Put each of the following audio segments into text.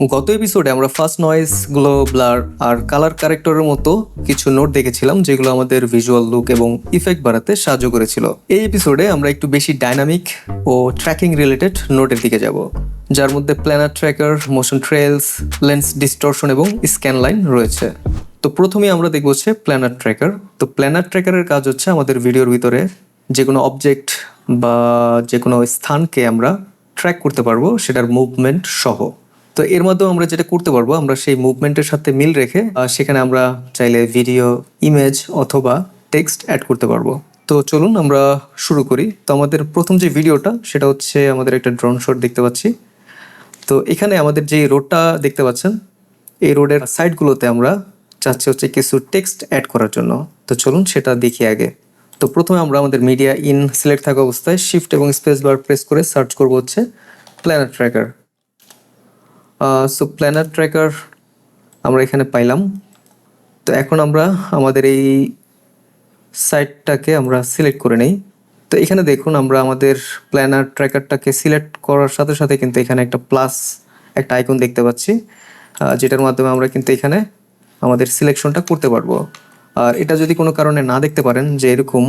গত এপিসোডে আমরা ফার্স্ট নয়েজ গ্লো ব্লার আর কালার কারেক্টরের মতো কিছু নোট দেখেছিলাম, যেগুলো আমাদের ভিজুয়াল লুক এবং ইফেক্ট বাড়াতে সাহায্য করেছিল। এই এপিসোডে আমরা একটু বেশি ডাইনামিক ও ট্র্যাকিং রিলেটেড নোটের দিকে যাব, যার মধ্যে planar tracker motion trails lens distortion এবং স্ক্যান লাইন রয়েছে। তো প্রথমে আমরা দেখব হচ্ছে প্ল্যানার ট্র্যাকার তো প্ল্যানার ট্র্যাকারের কাজ হচ্ছে আমাদের ভিডিওর ভিতরে যে কোনো অবজেক্ট বা যে কোনো স্থানকে আমরা ট্র্যাক করতে পারব, সেটার মুভমেন্ট সহ। তো এর মাধ্যমে আমরা যেটা করতে পারব, আমরা সেই মুভমেন্টের সাথে মিল রেখে সেখানে আমরা চাইলে ভিডিও ইমেজ অথবা টেক্সট অ্যাড করতে পারব। তো চলুন আমরা শুরু করি। তো আমাদের প্রথম যে ভিডিওটা সেটা হচ্ছে আমাদের একটা ড্রোন শট দেখতে পাচ্ছি। তো এখানে আমাদের যে রোডটা দেখতে পাচ্ছেন, এই রোডের সাইডগুলোতে আমরা চাচ্ছি হচ্ছে কিছু টেক্সট অ্যাড করার জন্য। তো চলুন সেটা দেখি আগে। তো প্রথমে আমরা আমাদের মিডিয়া ইন সিলেক্ট থাকা অবস্থায় শিফট এবং স্পেস বার প্রেস করে সার্চ করব হচ্ছে planet tracker so planar tracker আমরা এখানে পাইলাম। তো এখন আমরা আমাদের এই সাইটটাকে আমরা সিলেক্ট করে নেই। তো এখানে দেখুন আমরা আমাদের প্ল্যানার ট্র্যাকারটাকে সিলেক্ট করার সাথে সাথে কিন্তু এখানে একটা প্লাস একটা আইকন দেখতে পাচ্ছি। যেটার মাধ্যমে আমরা কিন্তু এখানে আমাদের সিলেকশনটা করতে পারব। আর এটা যদি কোনো কারণে না দেখতে পারেন যে এরকম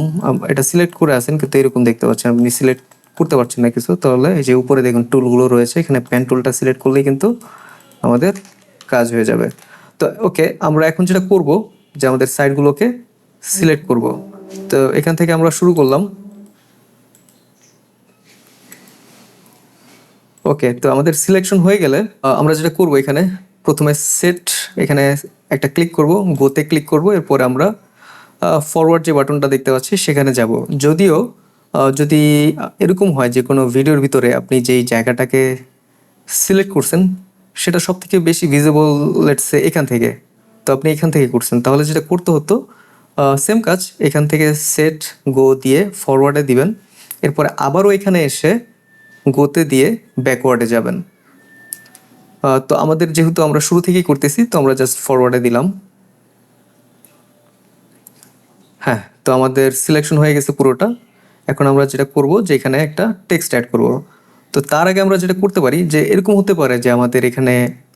এটা সিলেক্ট করে আসেন, কিন্তু এরকম দেখতে পাচ্ছেন। আপনি সিলেক্ট করতে পারছেন না কিছু, তাহলে এই যে উপরে দেখুন টুলগুলো রয়েছে, এখানে পেন টুলটা সিলেক্ট করলেই কিন্তু আমাদের কাজ হয়ে যাবে। তো ওকে আমরা এখন যেটা করব, যে আমাদের সাইডগুলোকে সিলেক্ট করব। তো এখান থেকে আমরা শুরু করলাম। ওকে তো আমাদের সিলেকশন হয়ে গেলে আমরা যেটা করব এখানে, প্রথমে সেট এখানে একটা ক্লিক করব গোতে ক্লিক করব, এরপর আমরা ফরওয়ার্ড যে বাটনটা দেখতে পাচ্ছি, সেখানে যাব। যদিও যদি এরকম হয় যে কোনো ভিডিওর ভিতরে আপনি যেই জায়গাটাকে সিলেক্ট করছেন, সেটা সব থেকে বেশি ভিজিবল লেটসে এখান থেকে, তো আপনি এখান থেকে করছেন। তাহলে যেটা করতে হতো সেম কাজ, এখান থেকে সেট গো দিয়ে ফরওয়ার্ডে দিবেন। এরপরে আবারও এখানে এসে গোতে দিয়ে ব্যাকওয়ার্ডে যাবেন। তো আমাদের যেহেতু আমরা শুরু থেকেই করতেছি, তো আমরা জাস্ট ফরওয়ার্ডে দিলাম। হ্যাঁ তো আমাদের সিলেকশন হয়ে গেছে পুরোটা। এখন আমরা যেটা করব যে এখানে একটা টেক্সট অ্যাড করব। তো তার আগে আমরা যেটা করতে পারি যে এরকম হতে পারে যে আমাদের এখানে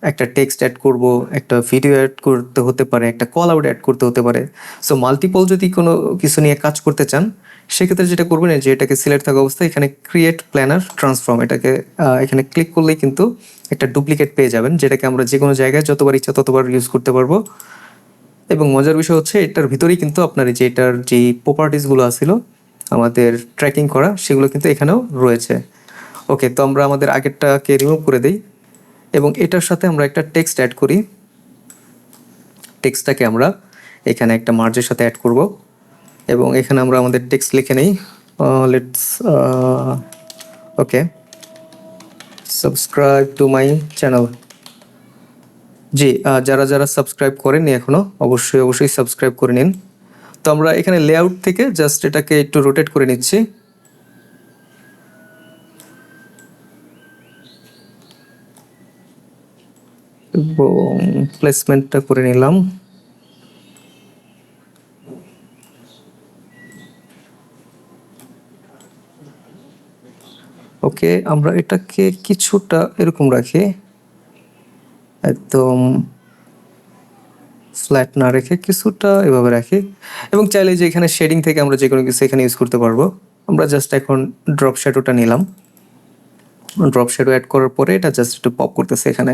একটা টেক্সট অ্যাড করব, একটা ভিডিও অ্যাড করতে হতে পারে, একটা কল আউট অ্যাড করতে হতে পারে। সো মাল্টিপল যদি কোনো কিছু নিয়ে কাজ করতে চান, সেক্ষেত্রে যেটা করবেন যে এটাকে সিলেক্ট থাকা অবস্থায় এখানে ক্রিয়েট প্ল্যানার ট্রান্সফর্ম এটাকে এখানে ক্লিক করলেই কিন্তু একটা ডুপ্লিকেট পেয়ে যাবেন, যেটাকে আমরা যে কোনো জায়গায় যতবার ইচ্ছা ততবার ইউজ করতে পারব। এবং মজার বিষয় হচ্ছে এটার ভিতরেই কিন্তু আপনার যে এটার যে প্রপার্টিসগুলো আছিল আমাদের ট্র্যাকিং করা, সেগুলো কিন্তু এখানেও রয়েছে। ওকে তো আমরা আমাদের আগেরটাকে রিমুভ করে দিই এবং এটার সাথে আমরা একটা টেক্সট অ্যাড করি। টেক্সটটাকে আমরা এখানে একটা মার্জের সাথে অ্যাড করব এবং এখানে আমরা আমাদের টেক্সট লিখে নেই। Let's okay subscribe to my channel জি যারা যারা সাবস্ক্রাইব করেননি এখনও অবশ্যই অবশ্যই সাবস্ক্রাইব করে নিন। তো আমরা এখানে লেআউট থেকে জাস্ট এটাকে একটু রোটেট করে নিচ্ছি। এবং প্লেসমেন্টটা করে নিলাম। ওকে, আমরা এটাকে কিছুটা এরকম রাখি। একদম ফ্ল্যাট না রেখে কিছুটা এভাবে রাখি। এবং চাইলে যে এখানে শেডিং থেকে আমরা যে কোনো কিছু এখানে ইউজ করতে পারব। আমরা জাস্ট এখন ড্রপ শ্যাডোটা নিলাম। ড্রপ শ্যাডো অ্যাড করার পরে এটা জাস্ট একটু পপ করতেছে এখানে।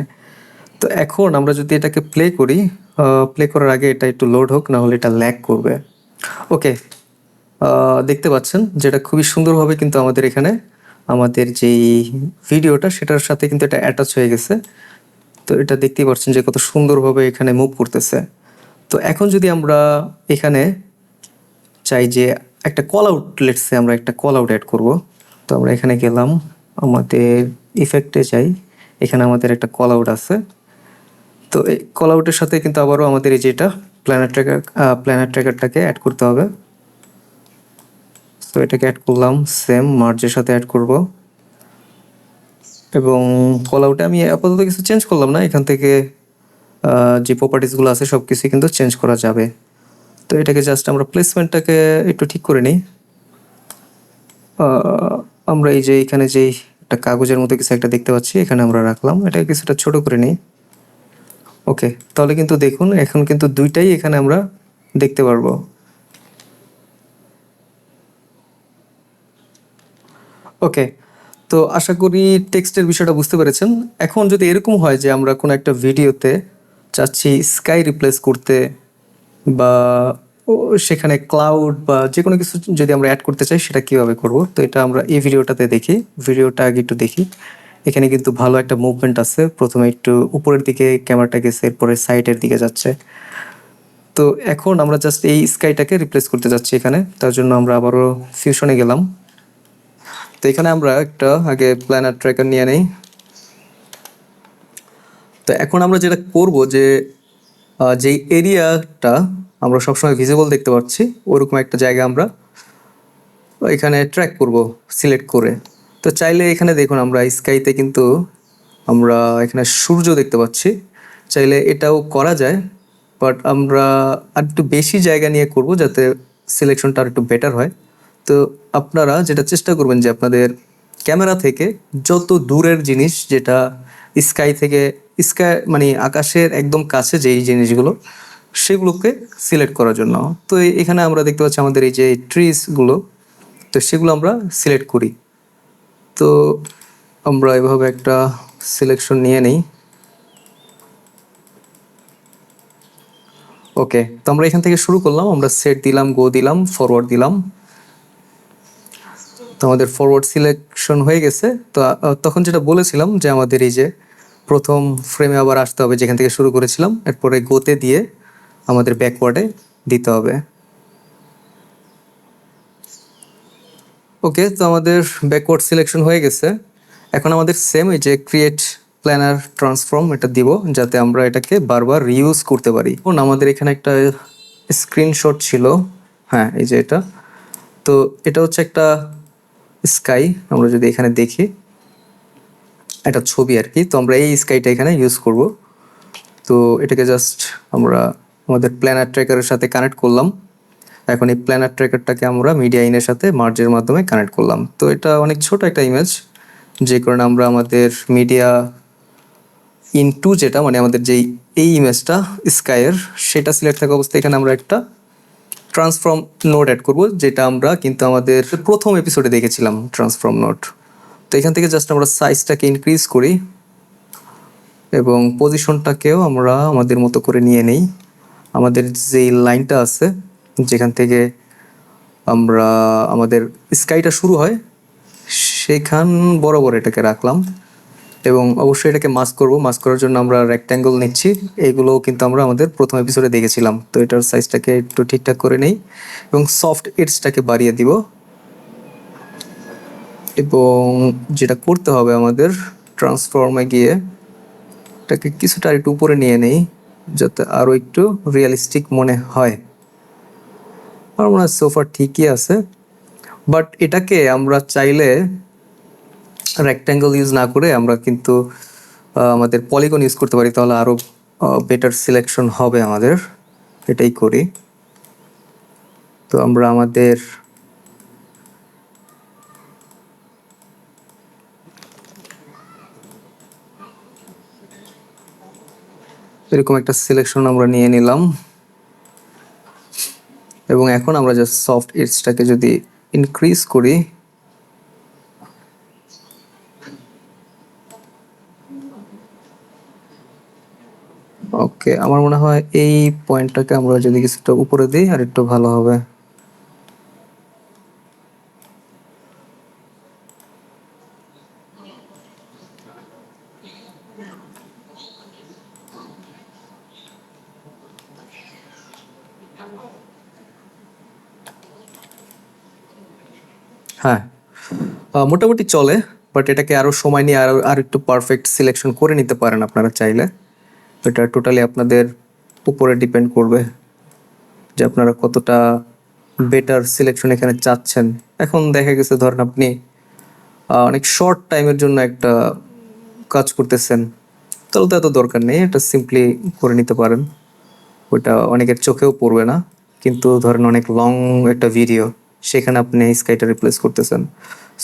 তো এখন আমরা যদি এটাকে প্লে করি প্লে করার আগে এটা একটু লোড হোক না হলে এটা ল্যাক করবে। ওকে দেখতে পাচ্ছেন যেটা খুবই সুন্দরভাবে কিন্তু আমাদের এখানে। আমাদের যেই ভিডিওটা সেটার সাথে কিন্তু এটা অ্যাটাচ হয়ে গেছে। তো এটা দেখতেই পাচ্ছেন যে কত সুন্দরভাবে এখানে মুভ করতেছে। তো এখন যদি আমরা এখানে চাই যে একটা কল আউট লেটসে আমরা একটা কল আউট অ্যাড করব, তো আমরা এখানে গেলাম, আমাদের ইফেক্টে চাই এখানে আমাদের একটা কল আউট আছে। তো এই কল আউটের সাথে কিন্তু আবারও আমাদের এই যেটা প্ল্যানেট ট্র্যাকার প্ল্যানেট ট্র্যাকারটাকে অ্যাড করতে হবে। তো এটাকে অ্যাড করলাম সেম মার্জের সাথে অ্যাড করব। এবং কল আউটে আমি আপাতত কিছু চেঞ্জ করলাম না, এখান থেকে যে প্রপার্টিসগুলো আছে সব কিছুই কিন্তু চেঞ্জ করা যাবে। তো এটাকে জাস্ট আমরা প্লেসমেন্টটাকে একটু ঠিক করে নিই। আমরা এই যে এখানে যেই একটা কাগজের মতো কিছু একটা দেখতে পাচ্ছি, এখানে আমরা রাখলাম। এটা কিছুটা ছোট করে নিই। ওকে, তাহলে কিন্তু দেখুন, এখন কিন্তু দুইটাই এখানে আমরা দেখতে পারব। ওকে, তো আশা করি টেক্সটের বিষয়টা বুঝতে পেরেছেন। এখন যদি এরকম হয় যে আমরা কোনো একটা ভিডিওতে চাচ্ছি স্কাই রিপ্লেস করতে বা সেখানে ক্লাউড বা যে কোনো কিছু যদি আমরা অ্যাড করতে চাই সেটা কীভাবে করব? তো এটা আমরা এই ভিডিওটাতে দেখি। ভিডিওটা আগে একটু দেখি। এখানে কিন্তু ভালো একটা মুভমেন্ট আছে। প্রথমে একটু উপরের দিকে ক্যামেরাটা গেছে এরপরে সাইডের দিকে যাচ্ছে। তো এখন আমরা জাস্ট এই স্কাইটাকে রিপ্লেস করতে যাচ্ছি এখানে। তার জন্য আমরা আবারও ফিউশনে গেলাম। তো এখানে আমরা একটা আগে প্ল্যানার ট্র্যাকার নিয়ে নেই। তো এখন আমরা যেটা করব যে যেই এরিয়াটা আমরা সবসময় ভিজিবল দেখতে পাচ্ছি, ওরকম একটা জায়গা আমরা এখানে ট্র্যাক করব সিলেক্ট করে। তো চাইলে এখানে দেখুন, আমরা স্কাইতে কিন্তু আমরা এখানে সূর্য দেখতে পাচ্ছি। চাইলে এটাও করা যায় বাট আমরা আর একটু বেশি জায়গা নিয়ে করব যাতে সিলেকশনটা আর একটু বেটার হয়। তো আপনারা যেটা চেষ্টা করবেন যে, আপনাদের ক্যামেরা থেকে যত দূরের জিনিস যেটা স্কাই থেকে স্কাই মানে আকাশের একদম কাছে যেই জিনিসগুলো, সেগুলোকে সিলেক্ট করার জন্য। তো এখানে আমরা দেখতে পাচ্ছি আমাদের এই যে ট্রিসগুলো তো সেগুলো আমরা সিলেক্ট করি। তো আমরা এভাবে একটা সিলেকশন নিয়ে নেই। ওকে তো আমরা এখান থেকে শুরু করলাম। আমরা সেট দিলাম গো দিলাম ফরওয়ার্ড দিলাম। তো আমাদের ফরওয়ার্ড সিলেকশন হয়ে গেছে। তো তখন যেটা বলেছিলাম যে আমাদের এই যে প্রথম ফ্রেমে আবার আসতে হবে, যেখান থেকে শুরু করেছিলাম। এরপরে গোতে দিয়ে আমাদের ব্যাকওয়ার্ডে দিতে হবে। ওকে তো আমাদের ব্যাকওয়ার্ড সিলেকশন হয়ে গেছে। এখন আমাদের সেম এই যে ক্রিয়েট প্ল্যানার ট্রান্সফর্ম এটা দিব, যাতে আমরা এটাকে বারবার রিউজ করতে পারি। এখন আমাদের এখানে একটা স্ক্রিনশট ছিল। হ্যাঁ এই যে এটা। তো এটা হচ্ছে একটা স্কাই আমরা যদি এখানে দেখি। একটা ছবি আর কি। তো আমরা এই স্কাইটা এখানে ইউজ করব। তো এটাকে জাস্ট আমরা আমাদের প্ল্যানার ট্র্যাকারের সাথে কানেক্ট করলাম। এখন এই প্ল্যানার ট্র্যাকারটাকে আমরা মিডিয়া ইনের সাথে মার্জের মাধ্যমে কানেক্ট করলাম। তো এটা অনেক ছোট একটা ইমেজ যে কারণে আমরা আমাদের মিডিয়া ইন টু যেটা মানে আমাদের যেই এই ইমেজটা স্কাইয়ের সেটা সিলেক্ট থাকা অবস্থায় এখানে আমরা একটা ট্রান্সফর্ম নোট অ্যাড করব, যেটা আমরা কিন্তু আমাদের প্রথম এপিসোডে দেখেছিলাম ট্রান্সফর্ম নোট তো এখান থেকে জাস্ট আমরা সাইজটাকে ইনক্রিজ করি এবং পজিশনটাকেও আমরা আমাদের মতো করে নিয়ে নেই। আমাদের যে লাইনটা আছে, যেখান থেকে আমরা আমাদের স্কাইটা শুরু হয়, সেখান বরাবর এটাকে রাখলাম এবং অবশ্যই এটাকে মাস্ক করব। মাস্ক করার জন্য আমরা রেক্ট্যাঙ্গল নিচ্ছি। এগুলো কিন্তু আমরা আমাদের প্রথম এপিসোডে দেখেছিলাম। তো এটার সাইজটাকে একটু ঠিকঠাক করে নেই এবং সফট এডসটাকে বাড়িয়ে দিব। এবং যেটা করতে হবে আমাদের ট্রান্সফর্মে গিয়ে, এটাকে কিছুটা আর একটু উপরে নিয়ে নেই, যাতে আরও একটু রিয়েলিস্টিক মনে হয়। আমার মনে হয় সোফা ঠিকই আছে বাট এটাকে আমরা চাইলে রেক্ট্যাঙ্গেল ইউজ না করে আমরা কিন্তু আমাদের পলিগন ইউজ করতে পারি, তাহলে আরও বেটার সিলেকশন হবে আমাদের, এটাই করি। তো আমরা আমাদের এরকম একটা সিলেকশন আমরা নিয়ে নিলাম। এবং এখন আমরা জাস্ট সফট এডসটাকে যদি ইনক্রিজ করি ওকে আমার মনে হয় এই পয়েন্টটাকে আমরা যদি কিছুটা উপরে দিই, আর একটু ভালো হবে। হ্যাঁ। মোটামুটি চলে বাট এটাকে আরও সময় নিয়ে আরও, আর একটু পারফেক্ট সিলেকশন করে নিতে পারেন আপনারা চাইলে। এটা টোটালি আপনাদের উপরে ডিপেন্ড করবে যে আপনারা কতটা বেটার সিলেকশন এখানে চাচ্ছেন। এখন দেখা গেছে, ধরেন আপনি অনেক শর্ট টাইমের জন্য একটা কাজ করতেছেন। তাহলে তো এত দরকার নেই, এটা সিম্পলি করে নিতে পারেন। ওটা অনেকের চোখেও পড়বে না, কিন্তু ধরেন অনেক লং একটা ভিডিও সেখানে আপনি স্কাইটা রিপ্লেস করতেছেন।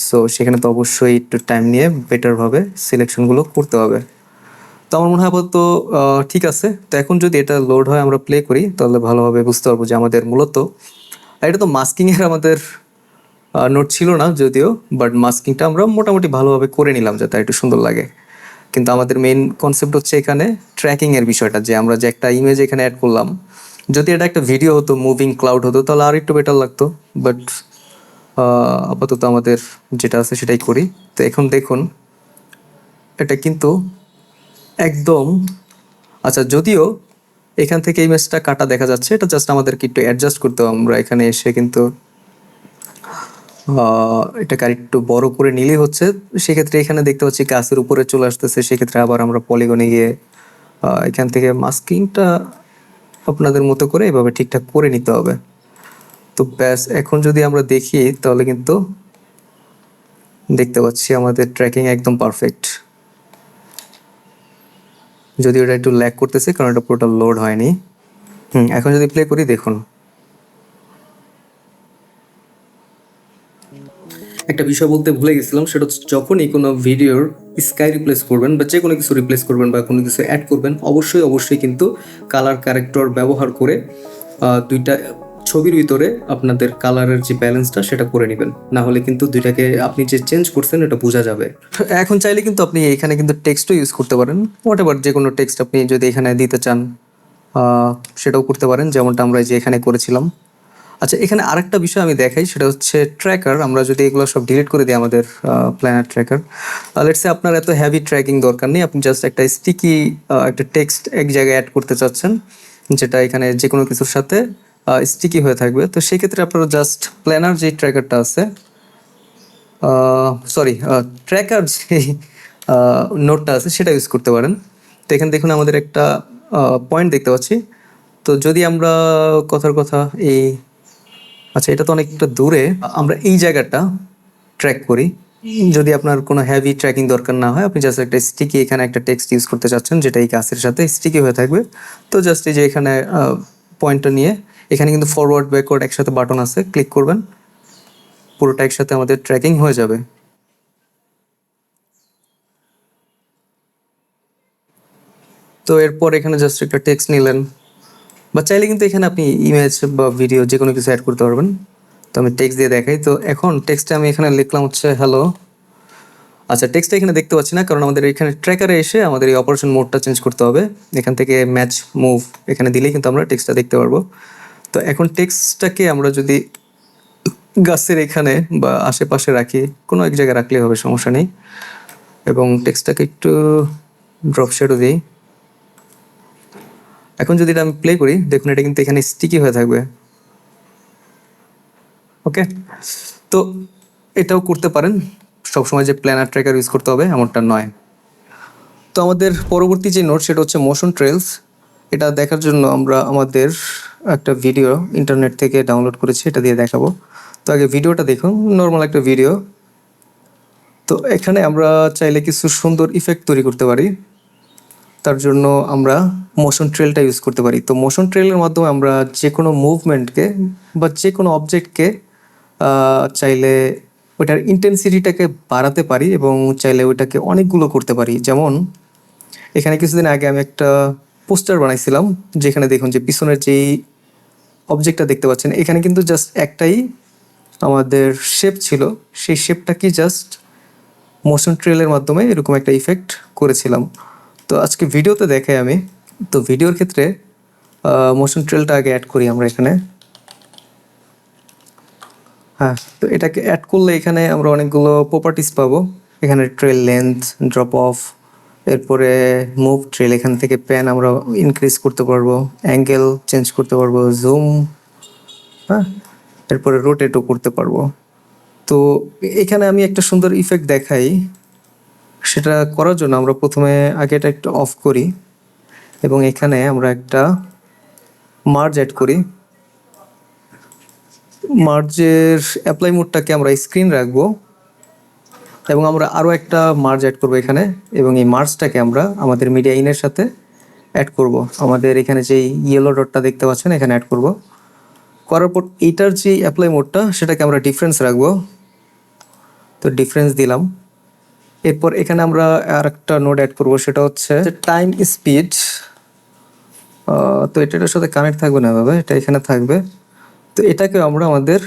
সো সেখানে তো অবশ্যই একটু টাইম নিয়ে বেটারভাবে সিলেকশনগুলো করতে হবে। তো আমার মনে হয় আপাতত ঠিক আছে। তো এখন যদি এটা লোড হয়, আমরা প্লে করি, তাহলে ভালোভাবে বুঝতে পারব যে আমাদের মূলত এটা তো মাস্কিংয়ের আমাদের নোট ছিল না যদিও বাট মাস্কিংটা আমরা মোটামুটি ভালোভাবে করে নিলাম যাতে একটু সুন্দর লাগে। কিন্তু আমাদের মেইন কনসেপ্ট হচ্ছে এখানে ট্র্যাকিং এর বিষয়টা, যে আমরা যে একটা ইমেজ এখানে অ্যাড করলাম যদি এটা একটা ভিডিও হতো মুভিং ক্লাউড হতো, তাহলে আর একটু বেটার লাগতো বাট আপাতত আমাদের যেটা আছে সেটাই করি। তো এখন দেখুন, এটা কিন্তু একদম আচ্ছা যদিও এখান থেকে ইমেজটা কাটা দেখা যাচ্ছে, এটা জাস্ট আমাদেরকে একটু অ্যাডজাস্ট করতে হবে। আমরা এখানে এসে কিন্তু এটাকে আরেকটু বড় করে নিলেই হচ্ছে। সেক্ষেত্রে এখানে দেখতে পাচ্ছি গাছের উপরে চলে আসতেছে। সেক্ষেত্রে আবার আমরা পলিগনে গিয়ে এখান থেকে মাস্কিংটা আপনাদের মতো করে এভাবে ঠিকঠাক করে নিতে হবে। তো ব্যাস, এখন যদি আমরা দেখি, তাহলে কিন্তু দেখতে পাচ্ছি আমাদের ট্র্যাকিং একদম পারফেক্ট যদি ওটা একটু ল্যাক করতেছে, কারণ এটা পুরোটা লোড হয়নি। হুম, এখন যদি প্লে করি, দেখুন। একটা বিষয় বলতে ভুলে গেছিলাম, সেটা হচ্ছে যখনই কোনো ভিডিওর স্কাই রিপ্লেস করবেন বা যে কোনো কিছু রিপ্লেস করবেন বা কোনো কিছু অ্যাড করবেন, অবশ্যই অবশ্যই কিন্তু কালার ক্যারেক্টর ব্যবহার করে দুইটা ছবির ভিতরে আপনাদের কালারের যে ব্যালেন্সটা সেটা করে নেবেন। না হলে কিন্তু দুইটাকে আপনি যে চেঞ্জ করছেন, এটা বোঝা যাবে। এখন চাইলে কিন্তু আপনি এখানে কিন্তু টেক্সটও ইউজ করতে পারেন। হোয়াট এভার যে কোনো টেক্সট আপনি যদি এখানে দিতে চান সেটাও করতে পারেন। যেমনটা আমরা যে এখানে করেছিলাম। আচ্ছা এখানে আরেকটা বিষয় আমি দেখাই, সেটা হচ্ছে ট্র্যাকার আমরা যদি এগুলো সব ডিলিট করে দিই আমাদের প্ল্যানার ট্র্যাকার লেটসে আপনার এত হ্যাভি ট্র্যাকিং দরকার নেই, আপনি জাস্ট একটা স্টিকি একটা টেক্সট এক জায়গায় অ্যাড করতে চাচ্ছেন, যেটা এখানে যে কোনো কিছুর সাথে স্টিকি হয়ে থাকবে। তো সেক্ষেত্রে আপনারা জাস্ট প্ল্যানার যে ট্র্যাকারটা আছে সরি ট্র্যাকার যে নোটটা আছে, সেটা ইউজ করতে পারেন। তো এখানে দেখুন আমাদের একটা পয়েন্ট দেখতে পাচ্ছি। তো যদি আমরা কথার কথা এই আচ্ছা এটা তো অনেকটা দূরে। আমরা এই জায়গাটা ট্র্যাক করি। যদি আপনার কোনো হেভি ট্র্যাকিং দরকার না হয়, আপনি জাস্ট একটা স্টিকি এখানে একটা টেক্সট ইউজ করতে চাচ্ছেন, যেটা এই গাছের সাথে স্টিকি হয়ে থাকবে। তো জাস্ট এই যে এখানে পয়েন্টটা নিয়ে, এখানে কিন্তু ফরওয়ার্ড ব্যাকওয়ার্ড একসাথে বাটন আছে ক্লিক করবেন। পুরোটা একসাথে আমাদের ট্র্যাকিং হয়ে যাবে। তো এরপর এখানে জাস্ট একটা টেক্সট নিলেন। বা চাইলে কিন্তু এখানে আপনি ইমেজ বা ভিডিও যে কোনো কিছু অ্যাড করতে পারবেন। তো আমি টেক্সট দিয়ে দেখাই। তো এখন টেক্সটে আমি এখানে লিখলাম হচ্ছে হ্যালো আচ্ছা টেক্সটটা এখানে দেখতে পাচ্ছি না, কারণ আমাদের এখানে ট্র্যাকারে এসে আমাদের এই অপারেশন মোডটা চেঞ্জ করতে হবে। এখান থেকে ম্যাচ মুভ এখানে দিলেই কিন্তু আমরা টেক্সটটা দেখতে পারব। তো এখন টেক্সটটাকে আমরা যদি গাছের এখানে বা আশেপাশে রাখি, কোনো এক জায়গায় রাখলেই হবে, সমস্যা নেই। এবং টেক্সটটাকে একটু ড্রপ শেডও দিই। এখন যদি এটা আমি প্লে করি, দেখুন এটা কিন্তু এখানে স্টিকি হয়ে থাকবে। ওকে তো এটাও করতে পারেন। সবসময় যে প্ল্যানার ট্র্যাকার ইউজ করতে হবে, এমনটা নয়। তো আমাদের পরবর্তী যে নোট সেটা হচ্ছে মোশন ট্রেলস এটা দেখার জন্য আমরা আমাদের একটা ভিডিও ইন্টারনেট থেকে ডাউনলোড করেছি, এটা দিয়ে দেখাবো। তো আগে ভিডিওটা দেখুন নর্মাল একটা ভিডিও তো এখানে আমরা চাইলে কিছু সুন্দর ইফেক্ট তৈরি করতে পারি। তার জন্য আমরা মোশন ট্রেলটা ইউজ করতে পারি। তো মোশন ট্রেলের মাধ্যমে আমরা যে কোনো মুভমেন্টকে বা যে কোনো অবজেক্টকে চাইলে ওইটার ইন্টেন্সিটিটাকে বাড়াতে পারি এবং চাইলে ওইটাকে অনেকগুলো করতে পারি। যেমন, এখানে কিছুদিন আগে আমি একটা পোস্টার বানাইছিলাম, যেখানে দেখুন যে পিছনের যেই অবজেক্টটা দেখতে পাচ্ছেন, এখানে কিন্তু জাস্ট একটাই আমাদের শেপ ছিল। সেই শেপটাকে জাস্ট মোশন ট্রেলের মাধ্যমে এরকম একটা ইফেক্ট করেছিলাম। তো আজকে ভিডিওতে দেখাই আমি। তো ভিডিওর ক্ষেত্রে মোশন ট্রেলটা আগে অ্যাড করি আমরা এখানে। হ্যাঁ তো এটাকে অ্যাড করলে এখানে আমরা অনেকগুলো প্রপার্টিস পাবো। এখানে ট্রেল লেন্থ ড্রপ অফ এরপরে মুভ ট্রেল এখান থেকে প্যান আমরা ইনক্রিজ করতে পারব। অ্যাঙ্গেল চেঞ্জ করতে পারব জুম হ্যাঁ এরপরে রোটেটও করতে পারব। তো এখানে আমি একটা সুন্দর ইফেক্ট দেখাই। সেটা করার জন্য আমরা প্রথমে আগে এটা একটু অফ করি এবং এখানে আমরা একটা মার্জ অ্যাড করি। মার্জের অ্যাপ্লাই মোডটাকে আমরা স্ক্রিন রাখব এবং আমরা আরও একটা মার্জ অ্যাড করব এখানে এবং এই মার্জটাকে আমরা আমাদের মিডিয়া ইনের সাথে অ্যাড করব। আমাদের এখানে যে ইয়েলো ডটটা দেখতে পাচ্ছেন, এখানে অ্যাড করব। করার পর এইটার যে অ্যাপ্লাই মোডটা সেটাকে আমরা ডিফারেন্স রাখব। তো ডিফারেন্স দিলাম। এরপর এখানে আমরা আর একটা নোড অ্যাড করব, সেটা হচ্ছে টাইম স্পিড তো এটা এটার সাথে কানেক্ট থাকবে না এভাবে এটা এখানে থাকবে। তো এটাকে আমরা আমাদের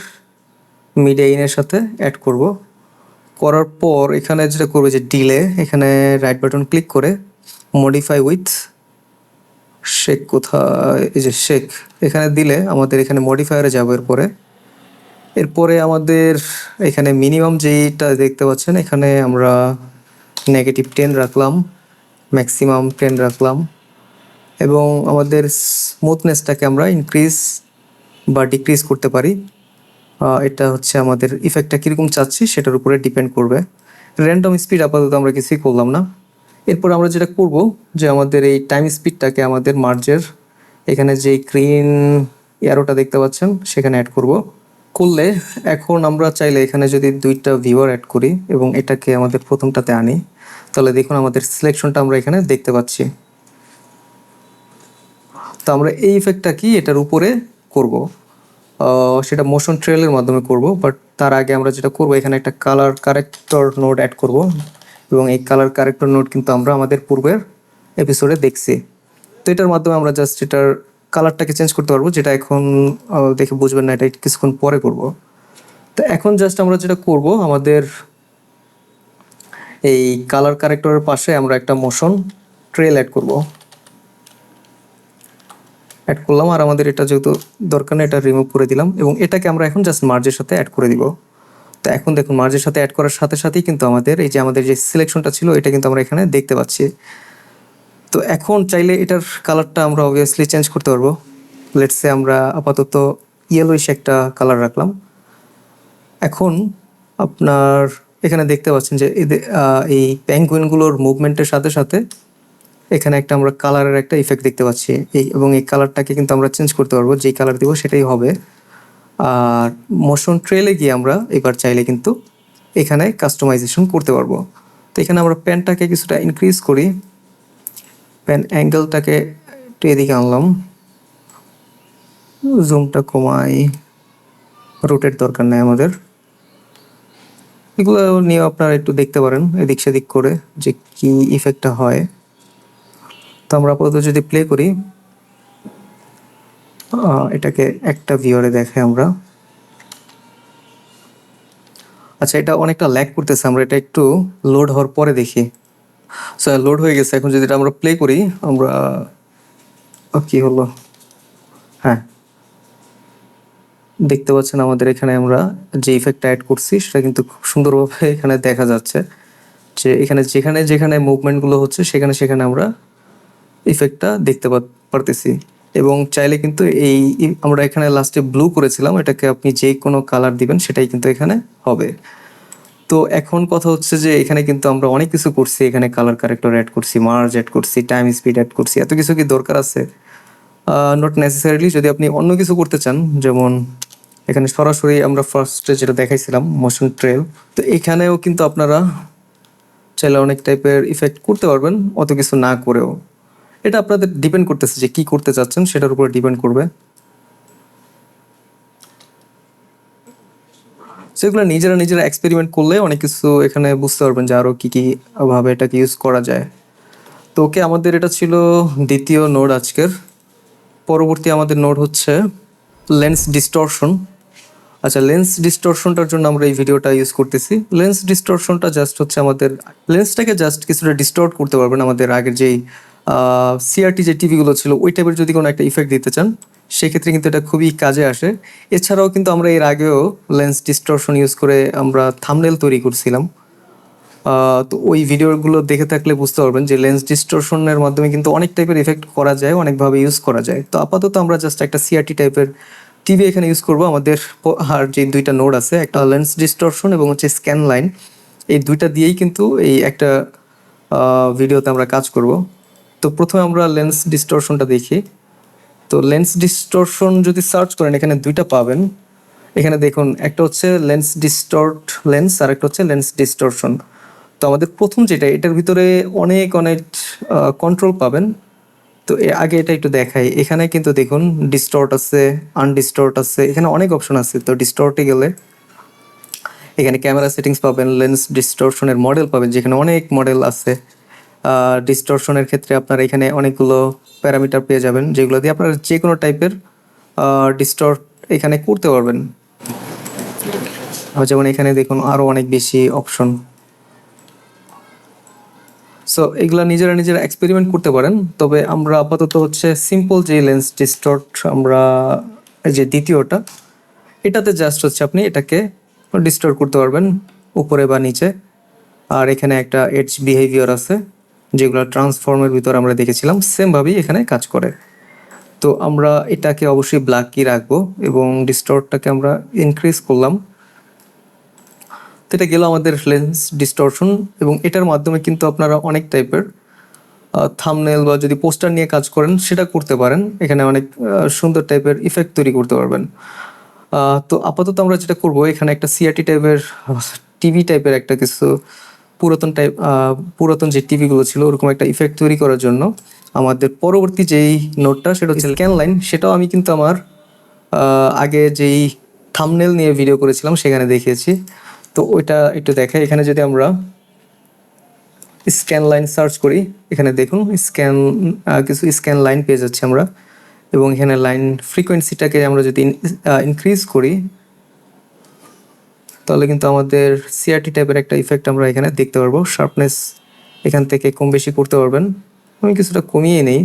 মিডিয়া ইনের সাথে অ্যাড করব। করার পর এখানে যেটা করবে যে ডিলে এখানে রাইট বাটন ক্লিক করে মডিফাই উইথ শেক কোথায়, এই যে শেক এখানে দিলে আমাদের এখানে মডিফায়ারে যাব এরপরে। এরপরে আমাদের এখানে মিনিমাম যেইটা দেখতে পাচ্ছেন, এখানে আমরা নেগেটিভ টেন রাখলাম ম্যাক্সিমাম টেন রাখলাম এবং আমাদের স্মুথনেসটাকে আমরা ইনক্রিজ বা ডিক্রিজ করতে পারি। এটা হচ্ছে আমাদের ইফেক্টটা কীরকম চাচ্ছি সেটার উপরে ডিপেন্ড করবে। র্যান্ডম স্পিড আপাতত আমরা কিছুই করলাম না। এরপর আমরা যেটা করব যে আমাদের এই টাইম স্পিডটাকে আমাদের মার্জের এখানে যে গ্রিন অ্যারোটা দেখতে পাচ্ছেন, সেখানে অ্যাড করব। করলে এখন আমরা চাইলে এখানে যদি দুইটা ভিউয়ার অ্যাড করি এবং এটাকে আমাদের প্রথমটাতে আনি, তাহলে দেখুন আমাদের সিলেকশনটা আমরা এখানে দেখতে পাচ্ছি। তো আমরা এই ইফেক্টটা কি এটার উপরে করব। সেটা মোশন ট্রেলের মাধ্যমে করব বাট তার আগে আমরা যেটা করব, এখানে একটা কালার কারেক্টর নোড অ্যাড করব এবং এই কালার কারেক্টর নোড কিন্তু আমরা আমাদের পূর্বের এপিসোডে দেখছি। তো এটার মাধ্যমে আমরা জাস্ট এটার কালারটাকে চেঞ্জ করতে পারব, যেটা এখন দেখে বুঝবেন না, এটা কিছুক্ষণ পরে করব। তো এখন জাস্ট আমরা যেটা করব, আমাদের এই কালার কারেক্টরের পাশে আমরা একটা মোশন ট্রেল অ্যাড করব। অ্যাড করলাম, আর আমাদের এটা যেহেতু দরকার নেই, এটা রিমুভ করে দিলাম, এবং এটাকে আমরা এখন জাস্ট মার্জের সাথে অ্যাড করে দিব। তো এখন দেখুন মার্জের সাথে অ্যাড করার সাথে সাথেই কিন্তু আমাদের এই যে আমাদের যে সিলেকশনটা ছিল, এটা কিন্তু আমরা এখানে দেখতে পাচ্ছি। তো এখন চাইলে এটার কালারটা আমরা অবভিয়াসলি চেঞ্জ করতে পারব। লেটসে আমরা আপাতত ইয়েলোইশ একটা কালার রাখলাম। এখন আপনার এখানে দেখতে পাচ্ছেন যে এদের এই প্যাঙ্গুইনগুলোর মুভমেন্টের সাথে সাথে এখানে একটা আমরা কালারের একটা ইফেক্ট দেখতে পাচ্ছি। এই এবং এই কালারটাকে কিন্তু আমরা চেঞ্জ করতে পারব, যেই কালার দিব সেটাই হবে। আর মোশন ট্রেলে গিয়ে আমরা এবার চাইলে কিন্তু এখানে কাস্টমাইজেশন করতে পারব। তো এখানে আমরা প্যান্টটাকে কিছুটা ইনক্রিজ করি। প্যান অ্যাঙ্গেলটাকে একটু এদিকে আনলাম। জুমটা কমাই। রোটের দরকার নেই আমাদের। এগুলো নিয়ে আপনারা একটু দেখতে পারেন, এদিক সেদিক করে যে কি ইফেক্টটা হয়। তো আমরা আপাতত যদি প্লে করি এটাকে একটা ভিউয়ারে দেখে আমরা। আচ্ছা এটা অনেকটা ল্যাগ করতেছে, আমরা এটা একটু লোড হওয়ার পরে দেখি। সো লোড হয়ে গেছে। এখন যদি এটা আমরা প্লে করি, আমরা কি হলো? হ্যাঁ। দেখতে পাচ্ছেন আমাদের এখানে আমরা যে ইফেক্টটা অ্যাড করছি, সেটা কিন্তু খুব সুন্দরভাবে এখানে দেখা যাচ্ছে যে এখানে যেখানে যেখানে মুভমেন্টগুলো হচ্ছে, সেখানে সেখানে আমরা ইফেক্টটা দেখতে পারতেছি। এবং চাইলে কিন্তু এই আমরা এখানে লাস্টে ব্লু করেছিলাম, এটাকে আপনি যে কোনো কালার দিবেন, সেটাই কিন্তু এখানে হবে। তো এখন কথা হচ্ছে যে এখানে কিন্তু আমরা অনেক কিছু করছি। এখানে কালার কারেক্টর অ্যাড করছি মার্জ অ্যাড করছি টাইম স্পিড অ্যাড করছি, এত কিছু কি দরকার আছে? নট নেসেসারিলি যদি আপনি অন্য কিছু করতে চান, যেমন এখানে সরাসরি আমরা ফার্স্টে যেটা দেখাইছিলাম মোশন ট্রেল তো এখানেও কিন্তু আপনারা চাইলে অনেক টাইপের ইফেক্ট করতে পারবেন, অত কিছু না করেও। এটা আপনাদের ডিপেন্ড করতেছে যে কি করতে চাচ্ছেন, সেটার উপরে ডিপেন্ড করবে। সেগুলো নিজেরা নিজেরা এক্সপেরিমেন্ট করলে অনেক কিছু এখানে বুঝতে পারবেন যে আরও কী কি ভাবে এটাকে ইউজ করা যায়। তো ওকে আমাদের এটা ছিল দ্বিতীয় নোড আজকের। পরবর্তী আমাদের নোড হচ্ছে লেন্স ডিস্টরশন আচ্ছা লেন্স ডিস্টরশনটার জন্য আমরা এই ভিডিওটা ইউজ করতেছি। লেন্স ডিস্টরশনটা জাস্ট হচ্ছে আমাদের লেন্সটাকে জাস্ট কিছুটা ডিস্টর্ট করতে পারবেন আমাদের আগের যেই সিআরটি যে টিভিগুলো ছিল, ওই টাইপের যদি কোনো একটা ইফেক্ট দিতে চান সেক্ষেত্রে কিন্তু এটা খুবই কাজে আসে। এছাড়াও কিন্তু আমরা এর আগেও লেন্স ডিস্টরশন ইউজ করে আমরা থামনেল তৈরি করছিলাম। তো ওই ভিডিওগুলো দেখে থাকলে বুঝতে পারবেন যে লেন্স ডিস্টরশনের মাধ্যমে কিন্তু অনেক টাইপের এফেক্ট করা যায়, অনেকভাবে ইউজ করা যায়। তো আপাতত আমরা জাস্ট একটা সিআরটি টাইপের টিভি এখানে ইউজ করব। আমাদের আর যে দুইটা নোড আছে, একটা লেন্স ডিস্টরশন এবং হচ্ছে স্ক্যান লাইন এই দুইটা দিয়েই কিন্তু এই একটা ভিডিওতে আমরা কাজ করব। তো প্রথমে আমরা লেন্স ডিস্টরশনটা দেখি। তো লেন্স ডিস্টরশন যদি সার্চ করেন, এখানে দুইটা পাবেন। এখানে দেখুন, একটা হচ্ছে লেন্স ডিস্টর্ট লেন্স আর একটা হচ্ছে লেন্স ডিস্টরশন তো আমাদের প্রথম যেটা, এটার ভিতরে অনেক অনেক কন্ট্রোল পাবেন। তো আগে এটা একটু দেখাই। এখানে কিন্তু দেখুন ডিস্টর্ট আছে আনডিস্টর্ট আছে, এখানে অনেক অপশন আছে। তো ডিস্টর্টে গেলে এখানে ক্যামেরা সেটিংস পাবেন লেন্স ডিস্টরশনের মডেল পাবেন, যেখানে অনেক মডেল আছে। ডিস্টরশনের ক্ষেত্রে আপনার এখানে অনেকগুলো প্যারামিটার পেয়ে যাবেন, যেগুলো দিয়ে আপনারা যে কোনো টাইপের ডিস্টর্ট এখানে করতে পারবেন। যেমন এখানে দেখুন আরও অনেক বেশি অপশন সো এগুলা নিজেরা নিজেরা এক্সপেরিমেন্ট করতে পারেন, তবে আমরা আপাতত হচ্ছে সিম্পল যে লেন্স ডিস্টর্ট আমরা যে দ্বিতীয়টা, এটাতে জাস্ট হচ্ছে আপনি এটাকে ডিস্টোর করতে পারবেন, উপরে বা নিচে। আর এখানে একটা এডজ বিহেভিয়ার আছে। যেগুলো ট্রান্সফর্মের ভিতর আমরা দেখেছিলাম সেমভাবেই এখানে কাজ করে। তো আমরা এটাকে অবশ্যই ব্ল্যাকই রাখব এবং ডিস্টর্টটাকে আমরা ইনক্রিজ করলাম। তো এটা গেল আমাদের লেন্স ডিস্টর্শন এবং এটার মাধ্যমে কিন্তু আপনারা অনেক টাইপের থামনেল বা যদি পোস্টার নিয়ে কাজ করেন, সেটা করতে পারেন। এখানে অনেক সুন্দর টাইপের ইফেক্ট তৈরি করতে পারবেন। তো আপাতত আমরা যেটা করব, এখানে একটা সিআরটি টাইপের টিভি টাইপের একটা কিছু পুরাতন টাইপ পুরাতন যে টিভিগুলো ছিল, ওরকম একটা ইফেক্ট তৈরি করার জন্য আমাদের পরবর্তী যেই নোটটা, সেটা হচ্ছে ক্যান লাইন সেটাও আমি কিন্তু আমার আগে যেই থামনেল নিয়ে ভিডিও করেছিলাম, সেখানে দেখিয়েছি। তো ওইটা একটু দেখাই। এখানে যদি আমরা স্ক্যান লাইন সার্চ করি, এখানে দেখুন স্ক্যান কিছু স্ক্যান লাইন পেয়ে যাচ্ছি আমরা। এবং এখানে লাইন ফ্রিকোয়েন্সিটাকে আমরা যদি ইনক্রিজ করি তাহলে কিন্তু আমাদের সিআরটি টাইপের একটা ইফেক্ট আমরা এখানে দেখতে পারব। শার্পনেস এখান থেকে কম বেশি করতে পারবেন। আমি কিছুটা কমিয়ে নেই।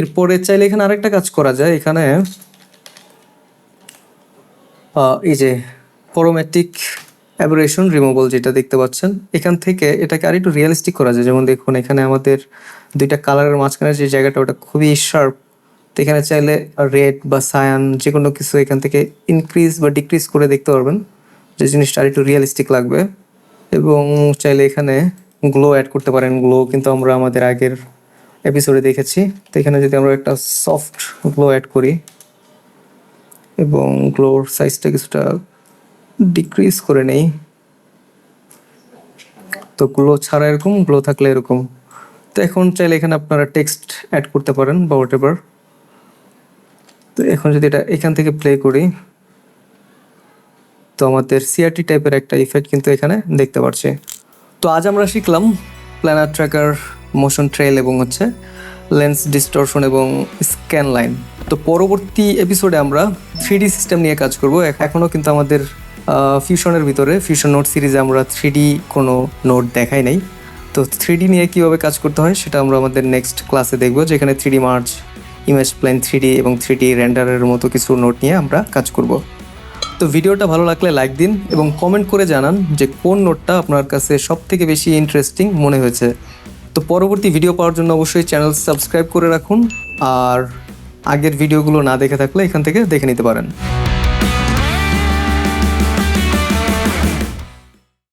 এরপরে চাইলে এখানে আরেকটা কাজ করা যায়। এখানে এই যে পরোমেট্রিক অ্যাবারেশন রিমুভাল যেটা দেখতে পাচ্ছেন, এখান থেকে এটাকে আরেকটু রিয়েলিস্টিক করা যায়। যেমন দেখুন, এখানে আমাদের দুইটা কালারের মাঝখানে যে জায়গাটা, ওটা খুবই শার্প তো এখানে চাইলে রেড বা সায়ান যে কোনো কিছু এখান থেকে ইনক্রিজ বা ডিক্রিজ করে দেখতে পারবেন। যে জিনিসটা আর একটু রিয়েলিস্টিক লাগবে। এবং চাইলে এখানে গ্লো অ্যাড করতে পারেন। গ্লো কিন্তু আমরা আমাদের আগের এপিসোডে দেখেছি। তো এখানে যদি আমরা একটা সফট গ্লো অ্যাড করি এবং গ্লোর সাইজটা কিছুটা ডিক্রিজ করে নেই, তো গ্লো ছাড়া এরকম গ্লো থাকলে এরকম। তো এখন চাইলে এখানে আপনারা টেক্সট অ্যাড করতে পারেন বা হোয়াট এভার তো এখন যদি এটা এখান থেকে প্লে করি, তো আমাদের সিআরটি টাইপের একটা ইফেক্ট কিন্তু এখানে দেখতে পাচ্ছি তো আজ আমরা শিখলাম প্ল্যানার ট্র্যাকার মোশন ট্রেল এবং হচ্ছে লেন্স ডিস্টরশন এবং স্ক্যান লাইন তো পরবর্তী এপিসোডে আমরা থ্রি সিস্টেম নিয়ে কাজ করব। এখনও কিন্তু আমাদের ফিউশনের ভিতরে ফিউশন নোট সিরিজে আমরা থ্রি কোনো নোট দেখাই নাই। তো থ্রি নিয়ে কীভাবে কাজ করতে হয় সেটা আমরা আমাদের নেক্সট ক্লাসে দেখব, যেখানে three march image plane three এবং থ্রি রেন্ডারের মতো কিছু নোট নিয়ে আমরা কাজ করব। তো ভিডিওটা ভালো লাগলে লাইক দিন এবং কমেন্ট করে জানান যে কোন নোটটা আপনার কাছে সব থেকে বেশি ইন্টারেস্টিং মনে হয়েছে। তো পরবর্তী ভিডিও পাওয়ার জন্য অবশ্যই চ্যানেল সাবস্ক্রাইব করে রাখুন আর আগের ভিডিওগুলো না দেখে থাকলে এখান থেকে দেখে নিতে পারেন।